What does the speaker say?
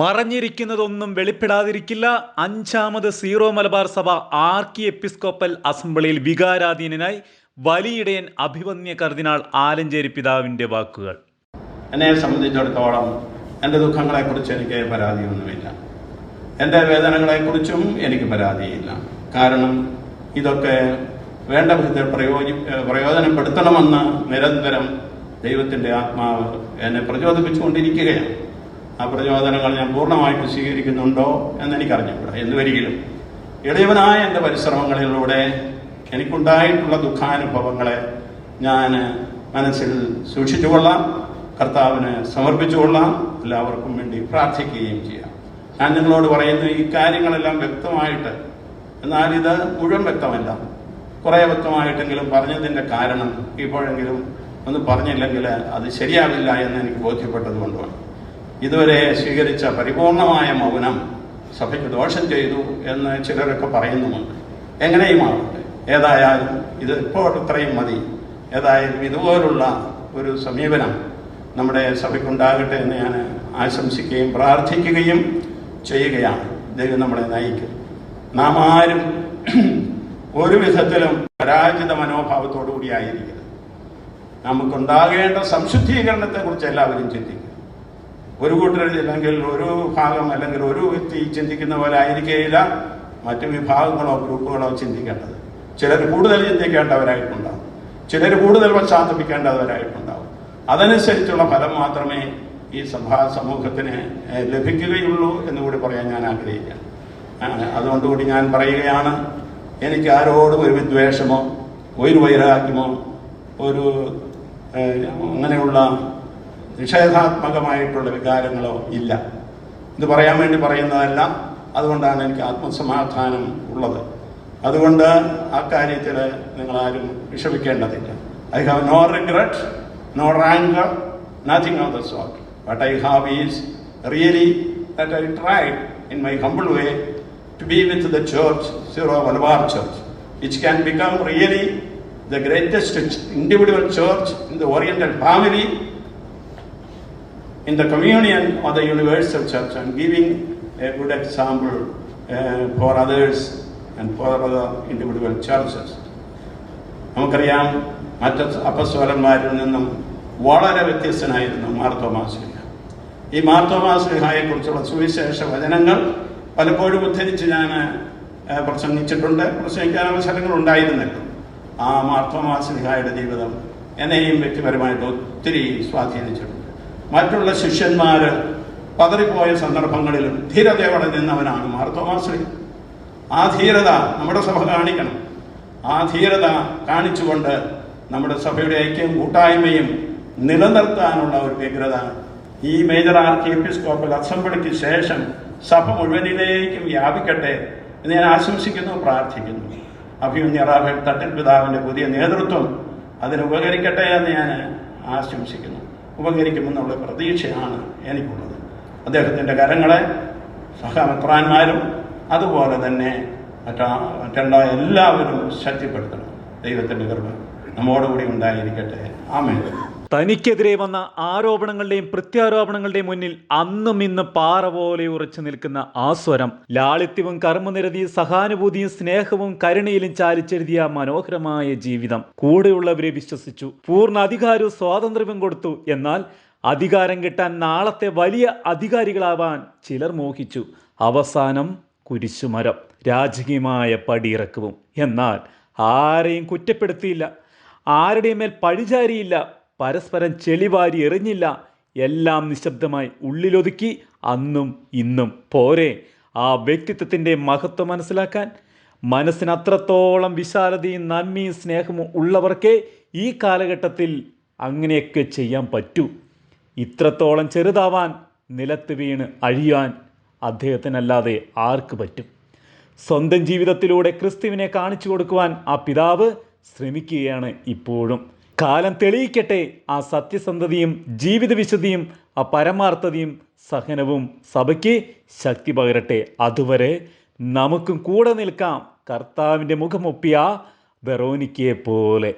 മറഞ്ഞിരിക്കുന്നതൊന്നും വെളിപ്പെടാതിരിക്കില്ല. അഞ്ചാമത് സീറോ മലബാർ സഭ ആർക്കി എപ്പിസ്കോപ്പൽ അസംബ്ലിയിൽ വികാരാധീനനായി വലിയിടയൻ അഭിവന്യ കർദിനാൾ ആലഞ്ചേരി പിതാവിന്റെ വാക്കുകൾ. എന്നെ സംബന്ധിച്ചിടത്തോളം എന്റെ ദുഃഖങ്ങളെക്കുറിച്ച് എനിക്ക് പരാതിയൊന്നുമില്ല. എന്റെ വേദനകളെക്കുറിച്ചും എനിക്ക് പരാതിയില്ല. കാരണം ഇതൊക്കെ വേണ്ട വിധത്തിൽ പ്രയോജി പ്രയോജനപ്പെടുത്തണമെന്ന് നിരന്തരം ദൈവത്തിന്റെ ആത്മാവ് എന്നെ പ്രചോദിപ്പിച്ചുകൊണ്ടിരിക്കുകയാണ്. ആ പ്രചോദനങ്ങൾ ഞാൻ പൂർണമായിട്ട് സ്വീകരിക്കുന്നുണ്ടോ എന്ന് എനിക്കറിഞ്ഞുകൂടാ എന്നുവരികിലും ഇടയവനായ എന്റെ പരിശ്രമങ്ങളിലൂടെ എനിക്കുണ്ടായിട്ടുള്ള ദുഃഖാനുഭവങ്ങളെ ഞാൻ മനസ്സിൽ സൂക്ഷിച്ചുകൊള്ളാം കർത്താവിന് സമർപ്പിച്ചുകൊള്ളാം എല്ലാവർക്കും വേണ്ടി പ്രാർത്ഥിക്കുകയും ചെയ്യാം. ഞാൻ നിങ്ങളോട് പറയുന്നു ഈ കാര്യങ്ങളെല്ലാം വ്യക്തമായിട്ട് എന്നാൽ ഇത് മുഴുവൻ വ്യക്തമല്ല. കുറേ വ്യക്തമായിട്ടെങ്കിലും പറഞ്ഞതിന്റെ കാരണം ഇപ്പോഴെങ്കിലും ഒന്ന് പറഞ്ഞില്ലെങ്കിൽ അത് ശരിയാവില്ല എന്ന് എനിക്ക് ബോധ്യപ്പെട്ടത് കൊണ്ടുമാണ് ഇതുവരെ സ്വീകരിച്ച പരിപൂർണമായ മൗനം സഭയ്ക്ക് ദോഷം ചെയ്തു എന്ന് ചിലരൊക്കെ പറയുന്നുമുണ്ട്. എങ്ങനെയും ഏതായാലും ഇത് ഇപ്പോൾ ഇത്രയും മതി. ഏതായാലും ഇതുപോലുള്ള ഒരു സമീപനം നമ്മുടെ സഭയ്ക്കുണ്ടാകട്ടെ എന്ന് ഞാൻ ആശംസിക്കുകയും പ്രാർത്ഥിക്കുകയും ചെയ്യുകയാണ്. ദൈവം നമ്മളെ നയിക്കും നാം ആരും ഒരു വിധത്തിലും പരാജിത മനോഭാവത്തോടു കൂടിയായിരിക്കരുത് നമുക്കുണ്ടാകേണ്ട സംശുദ്ധീകരണത്തെക്കുറിച്ച് എല്ലാവരും ചിന്തിക്കും ഒരു കൂട്ടർ അല്ലെങ്കിൽ ഒരു ഭാഗം അല്ലെങ്കിൽ ഒരു വ്യക്തി ചിന്തിക്കുന്ന പോലെ ആയിരിക്കുകയില്ല മറ്റു വിഭാഗങ്ങളോ ഗ്രൂപ്പുകളോ ചിന്തിക്കേണ്ടത്. ചിലർ കൂടുതൽ ചിന്തിക്കേണ്ടവരായിട്ടുണ്ടാവും. ചിലർ കൂടുതൽ പശ്ചാത്തപിക്കേണ്ടവരായിട്ടുണ്ടാവും. അതനുസരിച്ചുള്ള ഫലം മാത്രമേ ഈ സഭാ സമൂഹത്തിന് ലഭിക്കുകയുള്ളൂ എന്നുകൂടി പറയാൻ ഞാൻ ആഗ്രഹിക്കുകയാണ്. അതുകൊണ്ടുകൂടി ഞാൻ പറയുകയാണ് എനിക്ക് ആരോടും ഒരു വിദ്വേഷമോ ഒരു വൈരാഗ്യമോ ഒരു അങ്ങനെയുള്ള നിഷേധാത്മകമായിട്ടുള്ള വികാരങ്ങളോ ഇല്ല. ഇത് പറയാൻ വേണ്ടി പറയുന്നതല്ല അതുകൊണ്ടാണ് എനിക്ക് ആത്മസമാധാനം ഉള്ളത്. അതുകൊണ്ട് ആ കാര്യത്തിൽ നിങ്ങളാരും വിഷമിക്കേണ്ടതില്ല. I have no regret no rancour nothing of the sort but I have is really that I tried in my humble way to be with the church, Syro Malabar Church, which can become really the greatest individual church in the Oriental family, in the communion of the universal church, and giving a good example uh, for others and for other individual churches. നമുക്കറിയാം മറ്റ് അപ്പസ്വലന്മാരിൽ നിന്നും വളരെ വ്യത്യസ്തനായിരുന്നു മാർത്തോമാശ്രീഹ ഈ മാർത്തോമാശ്ലിഹായെ കുറിച്ചുള്ള സുവിശേഷ വചനങ്ങൾ പലപ്പോഴും ഉദ്ധരിച്ച് ഞാൻ പ്രസംഗിച്ചിട്ടുണ്ട്. പ്രസംഗിക്കാൻ അവസരങ്ങൾ ഉണ്ടായിരുന്നല്ലോ. ആ മാർത്തോമാശ്ലിഹായുടെ ജീവിതം എന്നെയും വ്യക്തിപരമായിട്ട് ഒത്തിരി സ്വാധീനിച്ചിട്ടുണ്ട്. മറ്റുള്ള ശിഷ്യന്മാർ പതറിപ്പോയ സന്ദർഭങ്ങളിലും ധീരതയോടെ നിന്നവനാണ് മാർത്തോമാശ്രീ. ആ ധീരത നമ്മുടെ സഭ കാണിക്കണം. ആ ധീരത കാണിച്ചുകൊണ്ട് നമ്മുടെ സഭയുടെ ഐക്യം കൂട്ടായ്മയും നിലനിർത്താനുള്ള ഒരു വ്യഗ്രത ഈ മേജർ ആർക്കി എപ്പിസ്കോപ്പൽ അസംബ്ലിക്ക് ശേഷം സഭ മുഴുവനിലേക്കും വ്യാപിക്കട്ടെ എന്ന് ഞാൻ ആശംസിക്കുന്നു പ്രാർത്ഥിക്കുന്നു. അഭിമന്യറാഭൻ തട്ടിൽ പിതാവിന്റെ പുതിയ നേതൃത്വം അതിന് ഉപകരിക്കട്ടെ എന്ന് ഞാൻ ആശംസിക്കുന്നു. ഉപകരിക്കുമെന്നുള്ള പ്രതീക്ഷയാണ് എനിക്കുള്ളത്. അദ്ദേഹത്തിന്റെ കരങ്ങളെ സഹമിത്രാന്മാരും അതുപോലെ തന്നെ മറ്റാ മറ്റുള്ള എല്ലാവരും ശക്തിപ്പെടുത്തണം. ദൈവത്തിന്റെ കൃപ നമ്മോടുകൂടി ഉണ്ടായിരിക്കട്ടെ. ആമേ തനിക്കെതിരെ വന്ന ആരോപണങ്ങളുടെയും പ്രത്യാരോപണങ്ങളുടെയും മുന്നിൽ അന്നും ഇന്ന് പാറ പോലെ ഉറച്ചു നിൽക്കുന്ന ആ സ്വരം. ലാളിത്യവും കർമ്മനിരതിയും സഹാനുഭൂതിയും സ്നേഹവും കരുണയിലും ചാലിച്ചെഴുതിയ മനോഹരമായ ജീവിതം കൂടെയുള്ളവരെ വിശ്വസിച്ചു. പൂർണ അധികാരവും സ്വാതന്ത്ര്യവും കൊടുത്തു. എന്നാൽ അധികാരം കിട്ടാൻ നാളത്തെ വലിയ അധികാരികളാവാൻ ചിലർ മോഹിച്ചു. അവസാനം കുരിശുമരം. രാജകീയമായ പടിയിറക്കവും. എന്നാൽ ആരെയും കുറ്റപ്പെടുത്തിയില്ല. ആരുടെയും മേൽ പഴിചാരിയില്ല. പരസ്പരം ചെളിവാരി എറിഞ്ഞില്ല. എല്ലാം നിശബ്ദമായി ഉള്ളിലൊതുക്കി അന്നും ഇന്നും പോരെ ആ വ്യക്തിത്വത്തിന്റെ മഹത്വം മനസ്സിലാക്കാൻ. മനസ്സിന് അത്രത്തോളം വിശാലതയും നന്മയും സ്നേഹവും ഉള്ളവർക്കേ ഈ കാലഘട്ടത്തിൽ അങ്ങനെയൊക്കെ ചെയ്യാൻ പറ്റൂ. ഇത്രത്തോളം ചെറുതാവാൻ നിലത്ത് വീണ് അഴിയാൻ അദ്ദേഹത്തിനല്ലാതെ ആർക്ക് പറ്റും? സ്വന്തം ജീവിതത്തിലൂടെ ക്രിസ്തുവിനെ കാണിച്ചു കൊടുക്കുവാൻ ആ പിതാവ് ശ്രമിക്കുകയാണ് ഇപ്പോഴും. കാലം തെളിയിക്കട്ടെ ആ സത്യസന്ധതയും ജീവിത വിശുദ്ധിയും ആ പരമാർത്ഥതയും സഹനവും സഭയ്ക്ക് ശക്തി പകരട്ടെ. അതുവരെ നമുക്കും കൂടെ നിൽക്കാം. കർത്താവിന്റെ മുഖമൊപ്പിയ വെറോനിക്കയെ പോലെ.